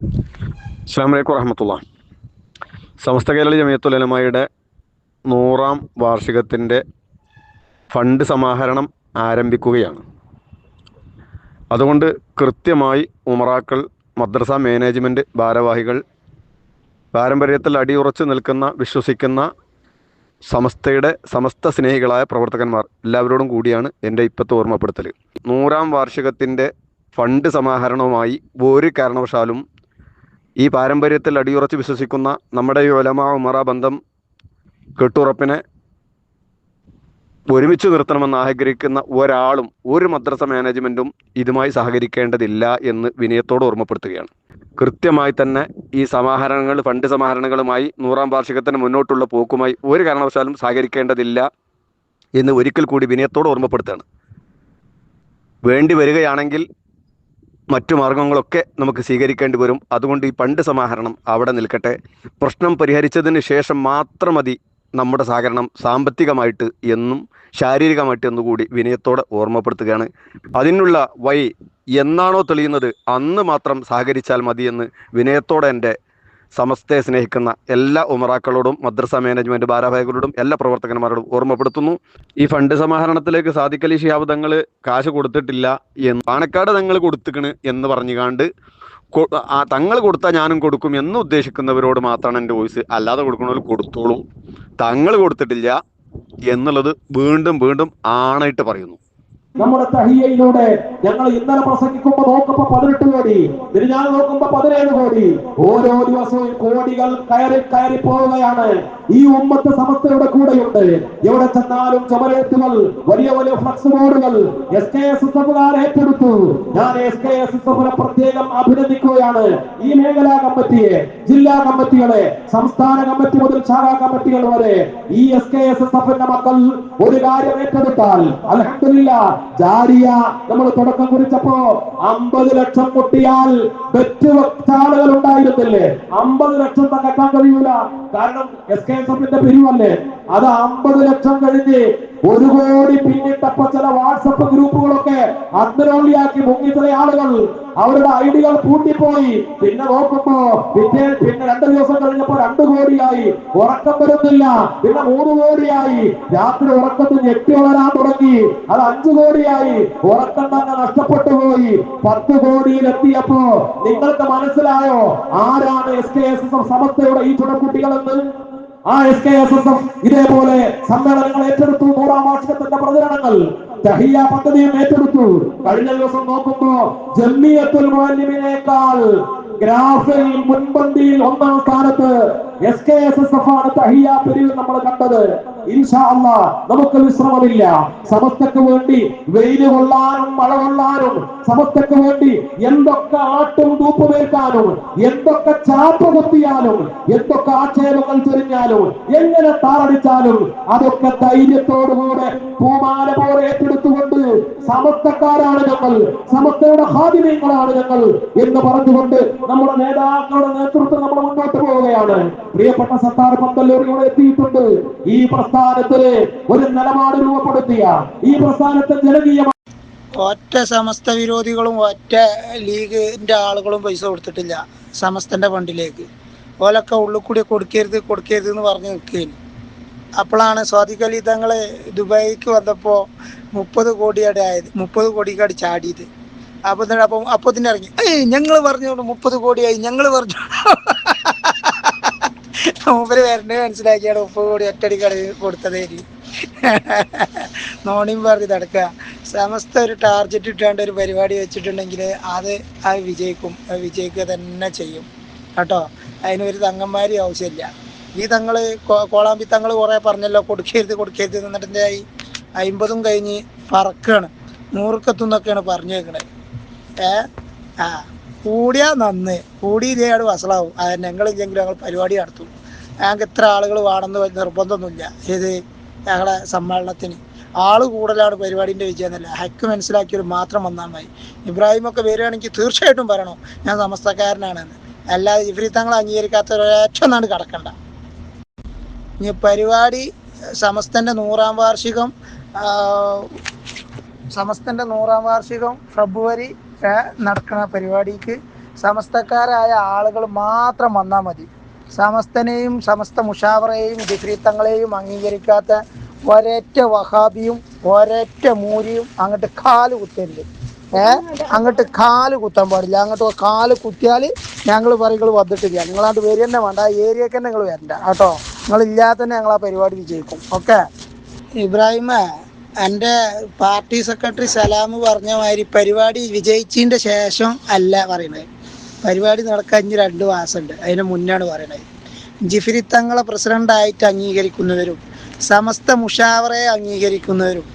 അസ്സാം വലൈക്കും വറഹമത്തുള്ള സമസ്ത കേരള ജമിയത്തുലമയുടെ നൂറാം വാർഷികത്തിന്റെ ഫണ്ട് സമാഹരണം ആരംഭിക്കുകയാണ്. അതുകൊണ്ട് കൃത്യമായി ഉമറാക്കൾ മദ്രസ മാനേജ്മെന്റ് ഭാരവാഹികൾ പാരമ്പര്യത്തിൽ അടിയുറച്ച് നിൽക്കുന്ന വിശ്വസിക്കുന്ന സമസ്തയുടെ സമസ്ത സ്നേഹികളായ പ്രവർത്തകന്മാർ എല്ലാവരോടും കൂടിയാണ് എന്റെ ഇപ്പത്തെ ഓർമ്മപ്പെടുത്തൽ നൂറാം വാർഷികത്തിന്റെ ഫണ്ട് സമാഹരണവുമായി ഒരു കാരണവശാലും ഈ പാരമ്പര്യത്തിൽ അടിയുറച്ച് വിശ്വസിക്കുന്ന നമ്മുടെ ഈ ഒലമ ഉമറ ബന്ധം കെട്ടുറപ്പിനെ ഒരുമിച്ച് നിർത്തണമെന്ന് ആഗ്രഹിക്കുന്ന ഒരാളും ഒരു മദ്രസ മാനേജ്മെന്റും ഇതുമായി സഹകരിക്കേണ്ടതില്ല എന്ന് വിനയത്തോട് ഓർമ്മപ്പെടുത്തുകയാണ്. കൃത്യമായി തന്നെ ഈ സമാഹരണങ്ങൾ ഫണ്ട് സമാഹരണങ്ങളുമായി നൂറാം വാർഷികത്തിന് മുന്നോട്ടുള്ള പോക്കുമായി ഒരു കാരണവശാലും സഹകരിക്കേണ്ടതില്ല എന്ന് ഒരിക്കൽ കൂടി വിനയത്തോട് ഓർമ്മപ്പെടുത്തുകയാണ്. വേണ്ടി വരികയാണെങ്കിൽ മറ്റു മാർഗങ്ങളൊക്കെ നമുക്ക് സ്വീകരിക്കേണ്ടി വരും. അതുകൊണ്ട് ഈ പണ്ട് സമാഹരണം അവിടെ നിൽക്കട്ടെ. പ്രശ്നം പരിഹരിച്ചതിന് ശേഷം മാത്രം മതി നമ്മുടെ സഹകരണം സാമ്പത്തികമായിട്ട് എന്നും ശാരീരികമായിട്ട് എന്നുകൂടി വിനയത്തോടെ ഓർമ്മപ്പെടുത്തുകയാണ്. അതിനുള്ള വഴി എന്നാണോ തെളിയുന്നത് അന്ന് മാത്രം സഹകരിച്ചാൽ മതിയെന്ന് വിനയത്തോടെ എന്റെ സമസ്തയെ സ്നേഹിക്കുന്ന എല്ലാ ഉമറാക്കളോടും മദ്രസ മാനേജ്മെന്റ് ഭാരവാഹികളോടും എല്ലാ പ്രവർത്തകന്മാരോടും ഓർമ്മപ്പെടുത്തുന്നു. ഈ ഫണ്ട് സമാഹരണത്തിലേക്ക് സാദിഖലി ഷിയാബ് തങ്ങൾ കാശ് കൊടുത്തിട്ടില്ല എന്ന് പാണക്കാട് തങ്ങൾ കൊടുത്തിക്കണ് എന്ന് പറഞ്ഞുകാണ്ട് തങ്ങൾ കൊടുത്താൽ ഞാനും കൊടുക്കും എന്ന് ഉദ്ദേശിക്കുന്നവരോട് മാത്രമാണ് എന്റെ വോയിസ്. അല്ലാതെ കൊടുക്കണവർ കൊടുത്തോളൂ. തങ്ങൾ കൊടുത്തിട്ടില്ല എന്നുള്ളത് വീണ്ടും വീണ്ടും ആണായിട്ട് പറയുന്നു. നമ്മുടെ തഹിയയിലൂടെ ഞങ്ങൾ ഇന്നലെ പ്രസംഗിക്കുമ്പോ നോക്കുമ്പോ പതിനെട്ട് കോടി തിരിഞ്ഞാൽ നോക്കുമ്പോ പതിനേഴ് കോടി. ഓരോ ദിവസവും കോടികൾ കയറി കയറി പോവുകയാണ് ഈ ഉമ്മത്ത് സമസ്തയുടെ കൂടെയുണ്ട്. എവിടെ ചെന്നാലും ചുമരേറ്റുകൾ വലിയ വലിയ ഫ്ലക്സ് ബോർഡുകൾ. എസ് കെ എസ് ഏറ്റെടുത്തു. ഞാൻ എസ് കെ എസ് പ്രത്യേകം അഭിനന്ദിക്കുകയാണ്. ഈ മേഖലാ കമ്മിറ്റിയെ ജില്ലാ കമ്മിറ്റികളെ സംസ്ഥാന കമ്മിറ്റി മുതൽ ശാഖാ കമ്മിറ്റികൾ വരെ ഈ എസ് കെ എസ് എസ് എഫിന്റെ മക്കൾ ഒരു കാര്യം ഏറ്റെടുത്താൽ അലഹമില്ല ജാരിയ നമ്മൾ തുടക്കം കുറിച്ചപ്പോ അമ്പത് ലക്ഷം പൊട്ടിയാൽ ബെറ്റ് ആളുകൾ ഉണ്ടായിരുന്നില്ലേ? അമ്പത് ലക്ഷം തകർക്കാൻ കഴിയൂല. കാരണം എസ് കെ എസ് എഫിന്റെ പിരിവല്ലേ? അത് അമ്പത് ലക്ഷം കഴിഞ്ഞ് ഒരു കോടി പിന്നിട്ടപ്പോ ചില വാട്സപ്പ് ഗ്രൂപ്പുകളൊക്കെ അന്തരോളിയാക്കി മുങ്ങി ചില ആളുകൾ അവരുടെ ഐഡികൾ പൂട്ടിപ്പോയി. പിന്നെ നോക്കുമ്പോ പിന്നെ പിന്നെ രണ്ട് ദിവസം കഴിഞ്ഞപ്പോ രണ്ടു കോടിയായി. ഉറക്കം വരുന്നില്ല. പിന്നെ മൂന്ന് കോടിയായി. രാത്രി ഉറക്കത്തിൽ ഞെട്ടി വളരാൻ തുടങ്ങി. അത് അഞ്ചു കോടിയായി. ഉറക്കം തന്നെ നഷ്ടപ്പെട്ടു പോയി. പത്ത് കോടിയിലെത്തിയപ്പോ നിങ്ങൾക്ക് മനസ്സിലായോ? ആരാണ് എസ് കെ എസ് എസ് സമസ്തയുടെ ഈ ചുടക്കുട്ടികളെന്ന് ആ S K S S F ഇതേപോലെ സമ്മേളനങ്ങൾ ഏറ്റെടുത്തു നൂറാം വാർഷികത്തിന്റെ പ്രചരണങ്ങൾ. തഹിയ പദ്ധതിയും ഏറ്റെടുത്തു. കഴിഞ്ഞ ദിവസം നോക്കുമ്പോ ജമ്മിയത്തുൽ മുഅല്ലിമിനേക്കാൾ ഗ്രാഫിൽ മുൻപന്തിയിൽ ഒന്നാം സ്ഥാനത്ത് S K S S F ആണ് തഹിയ പിരിവ് നമ്മൾ കണ്ടത്. ഇൻഷാ അല്ലാ നമുക്ക് വിശ്രമമില്ല. സമസ്തക്ക് വേണ്ടി വെയിൽ കൊള്ളാനും മഴ കൊള്ളാനും സമസ്തക്ക് വേണ്ടി എന്തൊക്കെ ആട്ടും തൂപ്പുമേൽക്കാനും എന്തൊക്കെ ചാപ്പ കുത്തിയാലും എന്തൊക്കെ ആക്ഷേപങ്ങൾ ചൊരിഞ്ഞാലും എങ്ങനെ താറടിച്ചാലും അതൊക്കെ ധൈര്യത്തോടുകൂടെ പൂമാല പോലെ ഏറ്റെടുത്തുകൊണ്ട് സമസ്തക്കാരാണ് ഞങ്ങൾ. സമത്വയുടെ ഹാദിമയങ്ങളാണ് ഞങ്ങൾ എന്ന് പറഞ്ഞുകൊണ്ട് നമ്മുടെ നേതാക്കളുടെ നേതൃത്വം നമ്മൾ മുന്നോട്ട് പോവുകയാണ്. പ്രിയപ്പെട്ട സത്താർ പന്തല്ലൂരിലൂടെ എത്തിയിട്ടുണ്ട്. ഈ പ്രസ്ഥാനത്തിന് ഒരു നിലപാട് രൂപപ്പെടുത്തിയ ഈ പ്രസ്ഥാനത്തെ ജനകീയ ഒറ്റ സമസ്ത വിരോധികളും ഒറ്റ ലീഗിന്റെ ആളുകളും പൈസ കൊടുത്തിട്ടില്ല സമസ്തന്റെ ഫണ്ടിലേക്ക്. ഓലൊക്കെ ഉള്ളിൽ കൂടി കൊടുക്കരുത് കൊടുക്കരുത് എന്ന് പറഞ്ഞു നിൽക്കുകയാണ്. അപ്പോഴാണ് സ്വാതികലി തങ്ങൾ ദുബായിക്ക് വന്നപ്പോൾ മുപ്പത് കോടിയുടെ ആയത് മുപ്പത് കോടിക്കാട് ചാടിയത്. അപ്പൊ തന്നെ അപ്പം അപ്പൊ തന്നെ ഇറങ്ങി. ഏയ് ഞങ്ങൾ പറഞ്ഞോളൂ മുപ്പത് കോടിയായി ഞങ്ങൾ പറഞ്ഞു. മൂപ്പര് വരണ്ടേ മനസ്സിലാക്കിയാണ് മുപ്പത് കോടി ഒറ്റടിക്കട കൊടുത്തതേരി നോണിയും പറഞ്ഞ് നടക്കുക. സമസ്ത ഒരു ടാർജറ്റ് ഇട്ടാണ്ട് ഒരു പരിപാടി വെച്ചിട്ടുണ്ടെങ്കിൽ അത് ആ വിജയിക്കും വിജയിക്കുക തന്നെ ചെയ്യും. കേട്ടോ? അതിനൊരു തങ്ങന്മാരി ആവശ്യമില്ല. ഈ തങ്ങൾ കോ- കോളാമ്പി തങ്ങൾ കുറെ പറഞ്ഞല്ലോ കൊടുക്കരുത് കൊടുക്കരുത് എന്നിട്ട് എന്തായി? അയിമ്പതും കഴിഞ്ഞ് പറക്കാണ്. നൂറുക്കെത്തുന്നൊക്കെയാണ് പറഞ്ഞേക്കണേ. ഏ? ആ. കൂടിയാ നന്ന്. കൂടി ഇതേയാട് വസളാവും. അത് ഞങ്ങളില്ലെങ്കിലും ഞങ്ങൾ പരിപാടി നടത്തും. ഞങ്ങൾക്ക് ഇത്ര ആളുകൾ വേണമെന്ന് നിർബന്ധമൊന്നുമില്ല. ഏത്? ഞങ്ങളെ സമ്മേളനത്തിന്. ആൾ കൂടുതലാണ് പരിപാടിന്റെ വിജയം എന്നല്ല. ഹക്ക് മനസ്സിലാക്കിയവർ മാത്രം വന്നാൽ മതി. ഇബ്രാഹിമൊക്കെ വരികയാണെങ്കിൽ തീർച്ചയായിട്ടും പറയണോ? ഞാൻ സമസ്തക്കാരനാണെന്ന്. അല്ലാതെ ഇവരി തങ്ങൾ അംഗീകരിക്കാത്ത ഒരേറ്റം നാട് കടക്കണ്ട. ഇനി പരിപാടി സമസ്തന്റെ നൂറാം വാർഷികം സമസ്തന്റെ നൂറാം വാർഷികം ഫെബ്രുവരി നടക്കുന്ന പരിപാടിക്ക് സമസ്തക്കാരായ ആളുകൾ മാത്രം വന്നാൽ മതി. സമസ്തനെയും സമസ്ത മുഷാവറയെയും വിപരീത്തങ്ങളെയും അംഗീകരിക്കാത്ത ഒരൊറ്റ വഹാബിയും ഒരൊറ്റ മൂരിയും അങ്ങോട്ട് കാൽ കുത്തരുത്. ഏ? അങ്ങോട്ട് കാൽ കുത്താൻ പാടില്ല. അങ്ങോട്ട് കാൽ കുത്തിയാൽ ഞങ്ങൾ പറയുകൾ വന്നിട്ടില്ല. നിങ്ങളാണ്ട് വരി തന്നെ വേണ്ട. ആ ഏരിയക്ക് തന്നെ നിങ്ങൾ വരണ്ട. കേട്ടോ? നിങ്ങളില്ലാതെ തന്നെ ഞങ്ങൾ ആ പരിപാടി വിജയിക്കും. ഓക്കെ? ഇബ്രാഹിമ എന്റെ പാർട്ടി സെക്രട്ടറി സലാമ് പറഞ്ഞ മാതിരി പരിപാടി വിജയിച്ചതിന്റെ ശേഷം അല്ല പറയണത്. പരിപാടി നടക്കാൻ ഇനി രണ്ട് മാസമുണ്ട്. അതിന് മുന്നാണ് പറയണത്. ജിഫിരി തങ്ങളെ പ്രസിഡന്റായിട്ട് അംഗീകരിക്കുന്നവരും സമസ്ത മുഷാവറയെ അംഗീകരിക്കുന്നവരും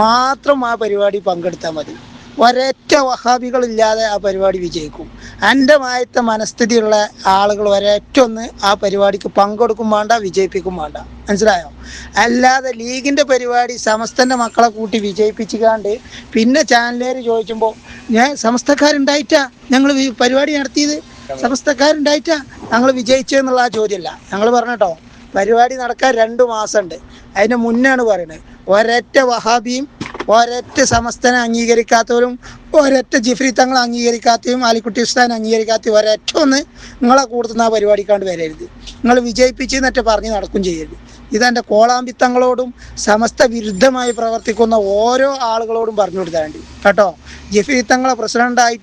മാത്രം ആ പരിപാടി പങ്കെടുത്താൽ മതി. ഒരൊറ്റ വഹാബികളില്ലാതെ ആ പരിപാടി വിജയിക്കും. എന്റെ മായത്തെ മനസ്ഥിതിയുള്ള ആളുകൾ ഒരൊറ്റ ഒന്ന് ആ പരിപാടിക്ക് പങ്കെടുക്കും വേണ്ട വിജയിപ്പിക്കും വേണ്ട. മനസ്സിലായോ? അല്ലാതെ ലീഗിന്റെ പരിപാടി സമസ്തന്റെ മക്കളെ കൂട്ടി വിജയിപ്പിച്ചുകാണ്ട് പിന്നെ ചാനലുകാർ ചോദിക്കുമ്പോൾ ഞാൻ സമസ്തക്കാരുണ്ടായിട്ടാ ഞങ്ങൾ പരിപാടി നടത്തിയത്? സമസ്തക്കാരുണ്ടായിട്ടാ ഞങ്ങൾ വിജയിച്ചു എന്നുള്ള ആ ചോദ്യമല്ല. ഞങ്ങൾ പറഞ്ഞട്ടോ പരിപാടി നടക്കാൻ രണ്ട് മാസമുണ്ട്. അതിന് മുന്നാണ് പറയുന്നത് ഒരൊറ്റ വഹാബിയും ഒരൊറ്റ സമസ്തനെ അംഗീകരിക്കാത്തവരും ഒരൊറ്റ ജിഫ്രി തങ്ങൾ അംഗീകരിക്കാത്തവരും ആലിക്കുട്ടി ഉസ്താൻ അംഗീകരിക്കാത്തയും ഒരൊറ്റ ഒന്ന് നിങ്ങളെ കൂടുത്തുന്ന ആ പരിപാടിക്കാണ്ട് വരരുത്. നിങ്ങൾ വിജയിപ്പിച്ച് എന്നിട്ട് പറഞ്ഞ് നടക്കും ചെയ്യരുത്. ഇതെന്റെ കോളാമ്പിത്തങ്ങളോടും സമസ്ത വിരുദ്ധമായി പ്രവർത്തിക്കുന്ന ഓരോ ആളുകളോടും പറഞ്ഞു കൊടുത്താൽ വേണ്ടി കേട്ടോ? ജഫീർ തങ്ങളെ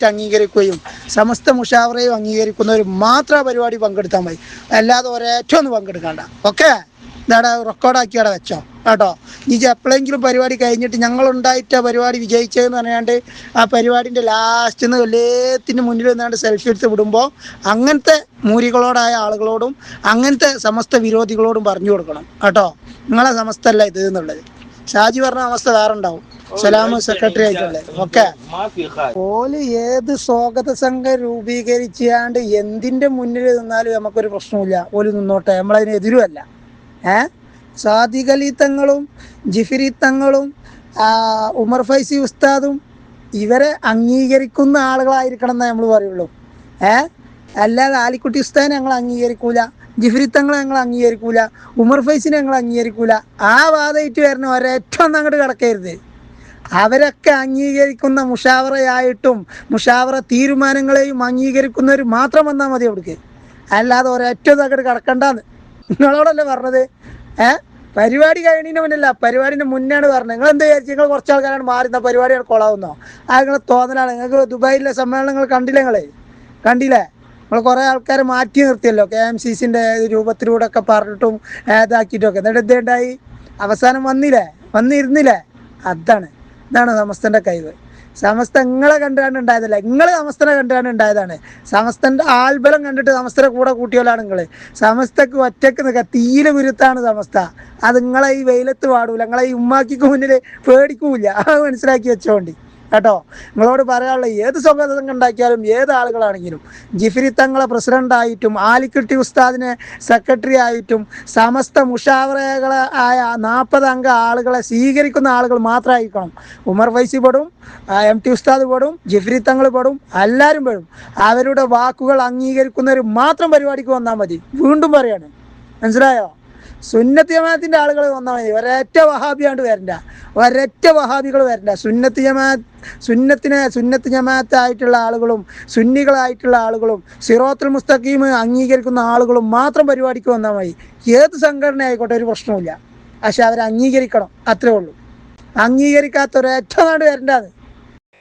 അംഗീകരിക്കുകയും സമസ്ത മുഷാവറയും അംഗീകരിക്കുന്നവരും മാത്രം പരിപാടി പങ്കെടുത്താൽ മതി. അല്ലാതെ ഒരേറ്റവും ഒന്ന് പങ്കെടുക്കണ്ട. ഓക്കെ? ഇതാടെ റെക്കോർഡാക്കി അവിടെ വെച്ചോ. കേട്ടോ? ഇനി എപ്പോഴെങ്കിലും പരിപാടി കഴിഞ്ഞിട്ട് ഞങ്ങൾ ഉണ്ടായിട്ട് ആ പരിപാടി വിജയിച്ചതെന്ന് പറയാണ്ട് ആ പരിപാടിന്റെ ലാസ്റ്റിൽ നിന്ന് എല്ലാത്തിന്റെ മുന്നിൽ നിന്നാണ്ട് സെൽഫി എടുത്ത് വിടുമ്പോൾ അങ്ങനത്തെ മൂരികളോടായ ആളുകളോടും അങ്ങനത്തെ സമസ്ത വിരോധികളോടും പറഞ്ഞു കൊടുക്കണം. കേട്ടോ? നിങ്ങളെ സമസ്ത അല്ല ഇത് എന്നുള്ളത്. ഷാജി പറഞ്ഞ അവസ്ഥ വേറെ ഉണ്ടാവും സലാം സെക്രട്ടറി ആയിട്ടുള്ളത് ഓക്കെ. ഓൽ ഏത് സ്വാഗത സംഘം രൂപീകരിച്ചാണ്ട് എന്തിന്റെ മുന്നിൽ നിന്നാലും നമുക്കൊരു പ്രശ്നമില്ല ഓൽ നിന്നോട്ടെ. നമ്മളതിന് എതിരുമല്ല. ഏ? സാദിഖലി തങ്ങളും ജിഫിരി തങ്ങളും ഉമർ ഫൈസി ഉസ്താദും ഇവരെ അംഗീകരിക്കുന്ന ആളുകളായിരിക്കണം എന്നേ നമ്മൾ പറയുള്ളൂ. ഏ? അല്ലാതെ ആലിക്കുട്ടി ഉസ്താദിനെ ഞങ്ങൾ അംഗീകരിക്കൂല ജിഫ്രിത്തങ്ങളെ ഞങ്ങൾ അംഗീകരിക്കൂല ഉമർ ഫൈസിനെ ഞങ്ങൾ അംഗീകരിക്കൂല. ആ വാദയിട്ട് വരുന്ന ഒരേറ്റവും അങ്ങോട്ട് കിടക്കരുത്. അവരൊക്കെ അംഗീകരിക്കുന്ന മുഷാവറയായിട്ടും മുഷാവറ തീരുമാനങ്ങളെയും അംഗീകരിക്കുന്നവർ മാത്രം വന്നാൽ മതി അവിടേക്ക്. അല്ലാതെ ഒരേറ്റവും അങ്ങോട്ട് കിടക്കണ്ടെന്ന്. നിങ്ങളോടല്ലേ പറഞ്ഞത്? ഏ? പരിപാടി കഴിഞ്ഞതിന് മുന്നല്ല പരിപാടിന്റെ മുന്നാണ് പറഞ്ഞത്. നിങ്ങൾ എന്ത് വിചാരിച്ചു? നിങ്ങൾ കുറച്ച് ആൾക്കാരാണ് മാറുന്ന പരിപാടിയാണ് കൊളാവുന്നോ? ആ നിങ്ങളെ തോന്നലാണ്. നിങ്ങൾക്ക് ദുബായിലെ സമ്മേളനങ്ങൾ കണ്ടില്ലേ നിങ്ങളെ? കണ്ടില്ലേ? നമ്മൾ കുറേ ആൾക്കാരെ മാറ്റി നിർത്തിയല്ലോ. കെ എം സി സിന്റെ രൂപത്തിലൂടെ ഒക്കെ പറഞ്ഞിട്ടും ഇതാക്കിയിട്ടൊക്കെ എന്നിട്ട് എന്തുണ്ടായി അവസാനം വന്നില്ലേ? വന്നിരുന്നില്ലേ? അതാണ്. ഇതാണ് സമസ്തന്റെ കഴിവ്. സമസ്ത നിങ്ങളെ കണ്ടാണ് ഉണ്ടായതല്ല. നിങ്ങൾ സമസ്തനെ കണ്ടാണ് ഉണ്ടായതാണ്. സമസ്തന്റെ ആൽബലം കണ്ടിട്ട് സമസ്തരെ കൂടെ കൂട്ടിയോലാണ് നിങ്ങൾ സമസ്തക്ക് ഒറ്റയ്ക്ക് നിൽക്കുക തീരെ വിരുത്താണ് സമസ്ത. അത് നിങ്ങളെ ഈ വെയിലത്ത് പാടൂല നിങ്ങളെ ഈ ഉമ്മാക്കിക്ക് മുന്നിൽ പേടിക്കൂല അത് മനസ്സിലാക്കി വെച്ചോണ്ടി. കേട്ടോ? നിങ്ങളോട് പറയാനുള്ള ഏത് സംഘം ഉണ്ടാക്കിയാലും ഏത് ആളുകളാണെങ്കിലും ജിഫിരി തങ്ങളെ പ്രസിഡന്റായിട്ടും ആലിക്കുട്ടി ഉസ്താദിനെ സെക്രട്ടറി ആയിട്ടും സമസ്ത മുഷാവറകളെ ആയ നാൽപ്പത് അംഗ ആളുകളെ സ്വീകരിക്കുന്ന ആളുകൾ മാത്രമായിരിക്കണം. ഉമർ ഫൈസി പെടും എം ടി ഉസ്താദ് പെടും ജിഫ്രി തങ്ങൾ പെടും എല്ലാവരും പെടും. അവരുടെ വാക്കുകൾ അംഗീകരിക്കുന്നവർ മാത്രം പരിപാടിക്ക് വന്നാൽ മതി. വീണ്ടും പറയാണ്. മനസ്സിലായോ? സുന്നത്ത് ജമാഅത്തിന്റെ ആളുകൾ മതി. ഒരൊറ്റ വഹാബിയാണ്ട് വരണ്ട. ഒരൊറ്റ വഹാബികൾ വരണ്ട. സുന്നത്ത് ജമാഅത്ത് സുന്നത്തിനെ സുന്നത്ത് ജമാഅത്തായിട്ടുള്ള ആളുകളും സുന്നികളായിട്ടുള്ള ആളുകളും സിറോത്തുൽ മുസ്തഖീം അംഗീകരിക്കുന്ന ആളുകളും മാത്രം പരിപാടിക്ക് വന്നാൽ മതി. ഏത് സംഘടന ആയിക്കോട്ടെ ഒരു പ്രശ്നവുമില്ല. പക്ഷെ അവർ അംഗീകരിക്കണം. അത്രേ ഉള്ളൂ. അംഗീകരിക്കാത്ത ഒരൊറ്റ നാട് വരണ്ടാന്ന്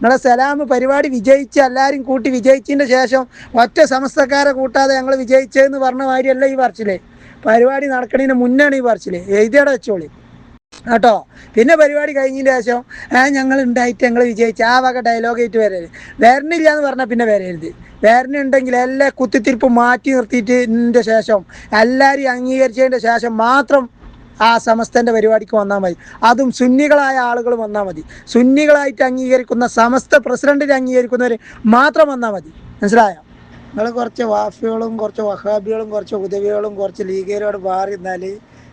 നിങ്ങളെ സലാം പരിപാടി വിജയിച്ച് എല്ലാവരും കൂട്ടി വിജയിച്ചതിന്റെ ശേഷം ഒറ്റ സമസ്തക്കാരെ കൂട്ടാതെ ഞങ്ങൾ വിജയിച്ചതെന്ന് പറഞ്ഞ മാതിരിയല്ല ഈ പറച്ചിൽ. പരിപാടി നടക്കണതിന് മുന്നാണ് ഈ പറച്ചിൽ എഴുതിയാടെ വെച്ചോളി. കേട്ടോ? പിന്നെ പരിപാടി കഴിഞ്ഞതിന് ശേഷം ആ ഞങ്ങൾ ഉണ്ടായിട്ട് ഞങ്ങൾ വിജയിച്ച് ആ വക ഡയലോഗ് ആയിട്ട് വരരുത് വരണില്ല എന്ന് പറഞ്ഞാൽ പിന്നെ വരരുത്. വരണുണ്ടെങ്കിൽ എല്ലാ കുത്തിത്തിരിപ്പ് മാറ്റി നിർത്തിയിട്ട് ശേഷം എല്ലാവരെയും അംഗീകരിച്ചതിന്റെ ശേഷം മാത്രം ആ സമസ്തന്റെ പരിപാടിക്ക് വന്നാൽ മതി. അതും സുന്നികളായ ആളുകൾ വന്നാൽ മതി. സുന്നികളായിട്ട് അംഗീകരിക്കുന്ന സമസ്ത പ്രസിഡന്റിനെ അംഗീകരിക്കുന്നവർ മാത്രം വന്നാൽ മതി. മനസ്സിലായോ? നിങ്ങൾ കുറച്ച് വാഫികളും കുറച്ച് വഹാബികളും കുറച്ച് ഉദവികളും കുറച്ച് ലീഗരോട് മാറി നിന്നാൽ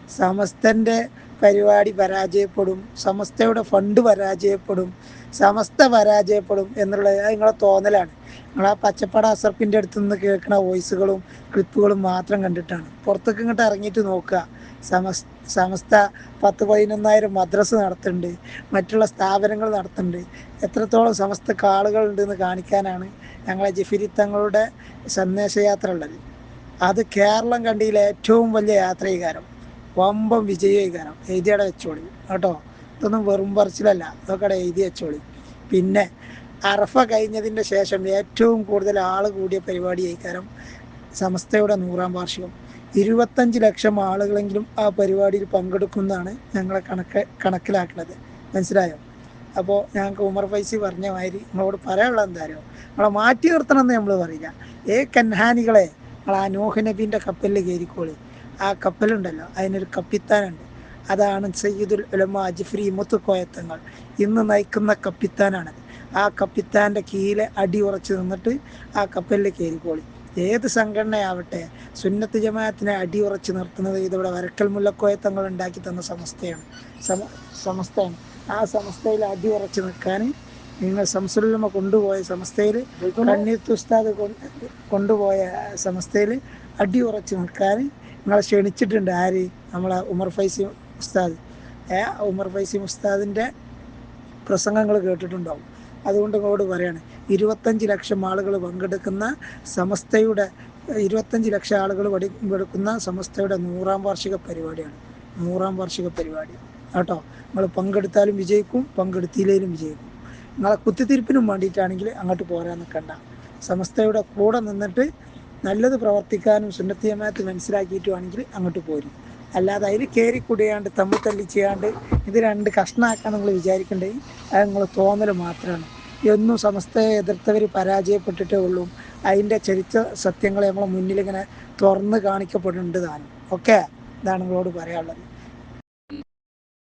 സമസ്തന്റെ പരിപാടി പരാജയപ്പെടും സമസ്തയുടെ ഫണ്ട് പരാജയപ്പെടും സമസ്ത പരാജയപ്പെടും എന്നുള്ളത് നിങ്ങളെ തോന്നലാണ്. നിങ്ങൾ ആ പച്ചപ്പാട അസർപ്പിന്റെ അടുത്ത് നിന്ന് കേൾക്കുന്ന വോയിസുകളും ക്ലിപ്പുകളും മാത്രം കണ്ടിട്ടാണ്. പുറത്തേക്ക് ഇങ്ങോട്ട് ഇറങ്ങിയിട്ട് നോക്കുക. സമസ് സമസ്ത പത്ത് പതിനൊന്നായിരം മദ്രസ് നടത്തുന്നുണ്ട്. മറ്റുള്ള സ്ഥാപനങ്ങൾ നടത്തുന്നുണ്ട്. എത്രത്തോളം സമസ്തക്ക് ആളുകളുണ്ടെന്ന് കാണിക്കാനാണ് ഞങ്ങളെ ജഫിരി തങ്ങളുടെ സന്ദേശയാത്ര ഉള്ളത് അത് കേരളം കണ്ടിയിലെ ഏറ്റവും വലിയ യാത്രീകാരം വമ്പം വിജയീകാരം എഴുതിയുടെ വെച്ചോളി. കേട്ടോ? ഇതൊന്നും വെറും പറച്ചിലല്ല. ഇതൊക്കെ എഴുതി വെച്ചോളി. പിന്നെ അറഫ കഴിഞ്ഞതിന്റെ ശേഷം ഏറ്റവും കൂടുതൽ ആൾ കൂടിയ പരിപാടി ആയിക്കാരം സമസ്തയുടെ നൂറാം വാർഷികം. ഇരുപത്തഞ്ച് ലക്ഷം ആളുകളെങ്കിലും ആ പരിപാടിയിൽ പങ്കെടുക്കുന്നതാണ് ഞങ്ങളെ കണക്ക് കണക്കിലാക്കുന്നത്. മനസ്സിലായോ? അപ്പോൾ ഞങ്ങൾക്ക് ഉമർ ഫൈസി പറഞ്ഞ മാതിരി നിങ്ങളോട് പറയാനുള്ള എന്തായാലും നമ്മളെ മാറ്റി നിർത്തണം എന്ന് നമ്മൾ പറയില്ല ഏ കൻഹാനികളെ നിങ്ങൾ ആ നോഹ് നബീന്റെ കപ്പലിൽ കയറിക്കോളി. ആ കപ്പലുണ്ടല്ലോ അതിനൊരു കപ്പിത്താനുണ്ട്. അതാണ് സയ്യിദുൽ ഉലമ ജിഫ്രി മുത്തുക്കോയത്തങ്ങൾ ഇന്ന് നയിക്കുന്ന കപ്പിത്താനാണത്. ആ കപ്പിത്താന്റെ കീഴിലെ അടി ഉറച്ച് നിന്നിട്ട് ആ കപ്പലിൽ കയറിക്കോളി. ഏത് സംഘടനയാവട്ടെ സുന്നത്ത് ജമാഅത്തിനെ അടി ഉറച്ച് നിർത്തുന്നത് ഇതിവിടെ വരക്കൽ മുല്ലക്കോയത്തങ്ങൾ ഉണ്ടാക്കി തന്ന സമസ്തയാണ്. സമ സമസ്തയാണ്. ആ സമസ്തയിൽ അടി ഉറച്ച് നിൽക്കാൻ നിങ്ങൾ സംസുലമ കൊണ്ടുപോയ സമസ്തയിൽ കണ്ണീത്ത് ഉസ്താദ് കൊണ്ടുപോയ സമസ്തയിൽ അടി ഉറച്ച് നിൽക്കാൻ നിങ്ങളെ ക്ഷണിച്ചിട്ടുണ്ട് ആര്? നമ്മളെ ഉമർ ഫൈസി ഉസ്താദ്. ഏ ഉമർ ഫൈസി ഉസ്താദിന്റെ പ്രസംഗങ്ങൾ കേട്ടിട്ടുണ്ടാവും. അതുകൊണ്ട് നിങ്ങളോട് പറയാണ് ഇരുപത്തഞ്ച് ലക്ഷം ആളുകൾ പങ്കെടുക്കുന്ന സമസ്തയുടെ ഇരുപത്തഞ്ച് ലക്ഷം ആളുകൾ പങ്കെടുക്കുന്ന സമസ്തയുടെ നൂറാം വാർഷിക പരിപാടിയാണ്. നൂറാം വാർഷിക പരിപാടി. കേട്ടോ? നിങ്ങൾ പങ്കെടുത്താലും വിജയിക്കും പങ്കെടുത്തില്ലെങ്കിലും വിജയിക്കും. നിങ്ങളെ കുത്തിത്തിരിപ്പിനും വേണ്ടിയിട്ടാണെങ്കിൽ അങ്ങോട്ട് പോരാൻ നിൽക്കണ്ട സമസ്തയുടെ കൂടെ നിന്നിട്ട് നല്ലത് പ്രവർത്തിക്കാനും സുന്നത്തിയമാത്ത് മനസ്സിലാക്കിയിട്ടുവാണെങ്കിൽ അങ്ങോട്ട് പോരും. അല്ലാതെ അതിൽ കയറി കുടിയാണ്ട് തമ്മിൽ തല്ലി ചെയ്യാണ്ട് ഇത് രണ്ട് കഷ്ണാക്കാൻ നിങ്ങൾ വിചാരിക്കേണ്ടത് അത് നിങ്ങൾ തോന്നൽ മാത്രമാണ്. എന്നും സമസ്തയെ എതിർത്തവർ പരാജയപ്പെട്ടിട്ടേ ഉള്ളൂ. അതിന്റെ ചരിത്ര സത്യങ്ങൾ നമ്മളെ മുന്നിൽ ഇങ്ങനെ തുറന്ന് കാണിക്കപ്പെടുന്നുണ്ട് താനും ഓക്കെ? ഇതാണ് നിങ്ങളോട് പറയാനുള്ളത്.